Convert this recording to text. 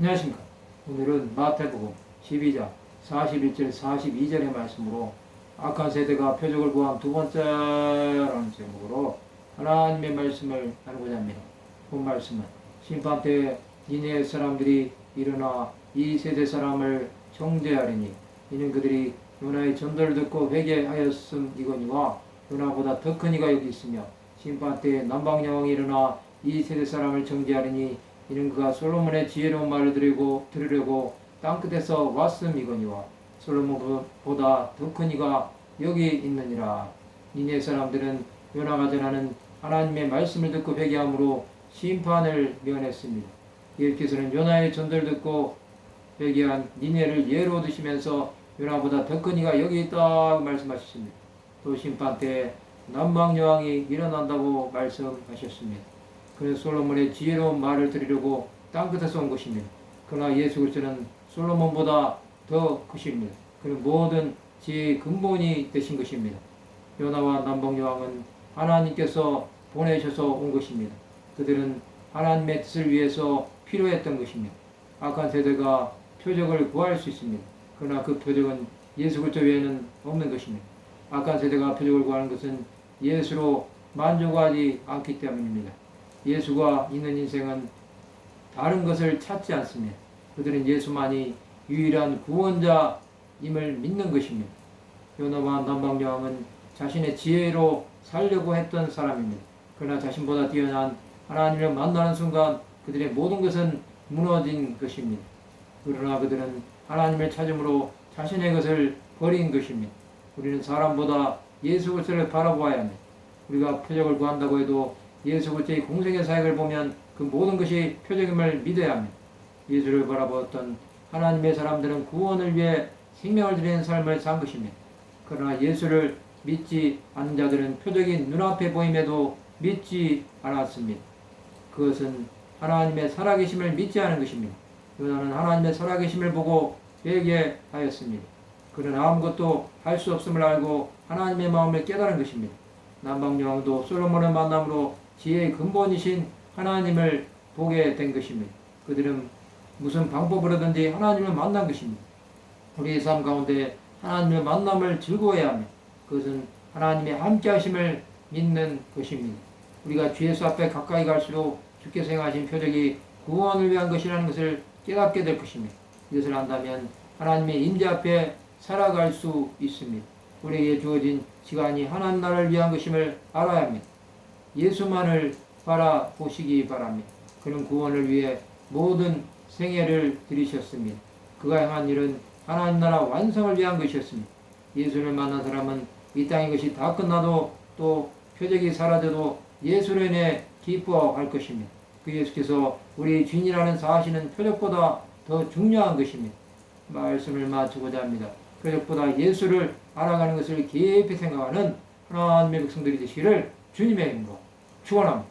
안녕하십니까. 오늘은 마태복음 12장 41절 42절의 말씀으로 악한 세대가 표적을 구한 두 번째라는 제목으로 하나님의 말씀을 나누고자 합니다. 본 말씀은 심판 때 니네 사람들이 일어나 이 세대 사람을 정죄하리니 이는 그들이 요나의 전도를 듣고 회개하였음 이거니와 요나보다 더 큰 이가 여기 있으며 심판 때 남방 여왕이 일어나 이 세대 사람을 정죄하리니 이는 그가 솔로몬의 지혜로운 말을 들으고 들으려고 땅 끝에서 왔음이거니와 솔로몬보다 더 큰 이가 여기 있느니라 니네 사람들은 요나가 전하는 하나님의 말씀을 듣고 회개함으로 심판을 면했습니다. 예수께서는 요나의 전도를 듣고 회개한 니네를 예로 드시면서 요나보다 더 큰 이가 여기 있다 말씀하셨습니다. 또 심판 때 남방 여왕이 일어난다고 말씀하셨습니다. 그는 솔로몬의 지혜로운 말을 들으려고 땅 끝에서 온 것입니다. 그러나 예수 그리스도는 솔로몬보다 더 크십니다. 그는 모든 지혜의 근본이 되신 것입니다. 요나와 남방 여왕은 하나님께서 보내셔서 온 것입니다. 그들은 하나님의 뜻을 위해서 필요했던 것입니다. 악한 세대가 표적을 구할 수 있습니다. 그러나 그 표적은 예수 그리스도 외에는 없는 것입니다. 악한 세대가 표적을 구하는 것은 예수로 만족하지 않기 때문입니다. 예수가 있는 인생은 다른 것을 찾지 않습니다. 그들은 예수만이 유일한 구원자임을 믿는 것입니다. 요나와 남방여왕은 자신의 지혜로 살려고 했던 사람입니다. 그러나 자신보다 뛰어난 하나님을 만나는 순간 그들의 모든 것은 무너진 것입니다. 그러나 그들은 하나님을 찾음으로 자신의 것을 버린 것입니다. 우리는 사람보다 예수 그리스도를 바라보아야 합니다. 우리가 표적을 구한다고 해도 예수 그리스도의 공생의 사역을 보면 그 모든 것이 표적임을 믿어야 합니다. 예수를 바라보았던 하나님의 사람들은 구원을 위해 생명을 드리는 삶을 산 것입니다. 그러나 예수를 믿지 않는 자들은 표적이 눈앞에 보임에도 믿지 않았습니다. 그것은 하나님의 살아계심을 믿지 않은 것입니다. 요나는 하나님의 살아계심을 보고 회개하였습니다. 그는 아무것도 할 수 없음을 알고 하나님의 마음을 깨달은 것입니다. 남방여왕도 솔로몬을 만남으로 지혜의 근본이신 하나님을 보게 된 것입니다. 그들은 무슨 방법을 하든지 하나님을 만난 것입니다. 우리의 삶 가운데 하나님의 만남을 즐거워해야 합니다. 그것은 하나님의 함께하심을 믿는 것입니다. 우리가 주 예수 앞에 가까이 갈수록 주께서 행하신 표적이 구원을 위한 것이라는 것을 깨닫게 될 것입니다. 이것을 안다면 하나님의 임재 앞에 살아갈 수 있습니다. 우리에게 주어진 시간이 하나님 나라를 위한 것임을 알아야 합니다. 예수만을 바라보시기 바랍니다. 그는 구원을 위해 모든 생애를 들이셨습니다. 그가 행한 일은 하나님 나라 완성을 위한 것이었습니다. 예수를 만난 사람은 이 땅의 것이 다 끝나도 또 표적이 사라져도 예수로 인해 기뻐할 것입니다. 그 예수께서 우리 주인이라는 사실은 표적보다 더 중요한 것입니다. 말씀을 마치고자 합니다. 표적보다 예수를 알아가는 것을 깊이 생각하는 하나님의 백성들이 되시기를 주님의 이름으로 축원합니다.